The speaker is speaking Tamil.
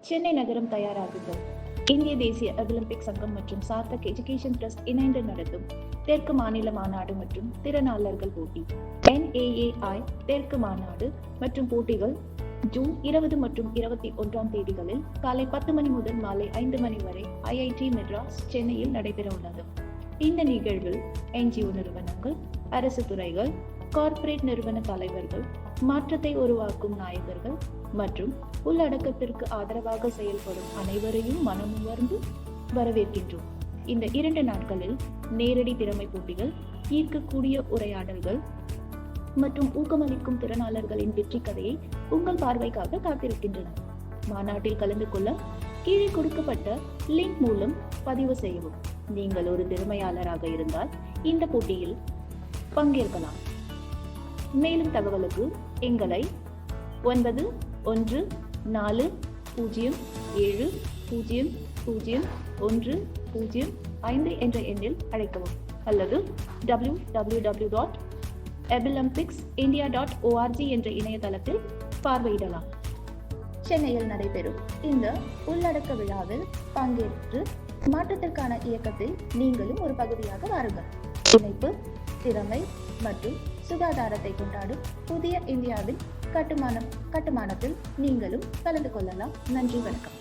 சென்னை நகரம் தயாராகுது. இந்திய தேசிய ஒலிம்பிக் சங்கம் மற்றும் சார்த்தக் எஜுகேஷன் ட்ரஸ்ட் இணைந்து நடத்தும் தெற்கு மாநில மாநாடு மற்றும் திறனாளர்கள் போட்டி. என்ஏஏஐ தெற்கு மாநாடு மற்றும் போட்டிகள் ஜூன் இருபது மற்றும் இருபத்தி ஒன்றாம் தேதிகளில் காலை பத்து மணி முதல் மாலை ஐந்து மணி வரை ஐஐடி மெட்ராஸ் சென்னையில் நடைபெற உள்ளது. இந்த நிகழ்வில் என்ஜிஓ நிறுவனங்கள் அரசு துறைகள் கார்ப்பரேட் நிறுவன தலைவர்கள் மாற்றத்தை உருவாக்கும் நாயகர்கள் மற்றும் உள்ளடக்கத்திற்கு ஆதரவாக செயல்படும் அனைவரையும் மனமுவர்ந்து வரவேற்கின்றோம். இந்த இரண்டு நாட்களில் நேரடி திறமை போட்டிகள் ஈர்க்கக்கூடிய உரையாடல்கள் மற்றும் ஊக்கமளிக்கும் திறனாளர்களின் வெற்றி கதையை உங்கள் பார்வைக்காக காத்திருக்கின்றன. மாநாட்டில் கலந்து கொள்ள கீழே கொடுக்கப்பட்ட லிங்க் மூலம் பதிவு செய்யவும். நீங்கள் ஒரு திறமையாளராக இருந்தால் இந்த போட்டியில் பங்கேற்கலாம். மேலும் தகவலுக்கு எங்களை ஒன்பது ஒன்று நாலு பூஜ்ஜியம் ஏழு பூஜ்ஜியம் பூஜ்ஜியம் ஒன்று பூஜ்ஜியம் ஐந்து என்ற எண்ணில் அழைக்கவும். அல்லது W W W dot abilympics India dot O R G என்ற இணையதளத்தில் பார்வையிடலாம். சென்னையில் நடைபெறும் இந்த உள்ளடக்க விழாவில் பங்கேற்று மாற்றத்திற்கான இயக்கத்தில் நீங்களும் ஒரு பகுதியாக வாருங்கள். இணைப்பு திறமை மற்றும் சுகாதாரத்தை கொண்டாடும் புதிய இந்தியாவின் கட்டுமானம் கட்டுமானத்தில் நீங்களும் கலந்து கொள்ளலாம். நன்றி வணக்கம்.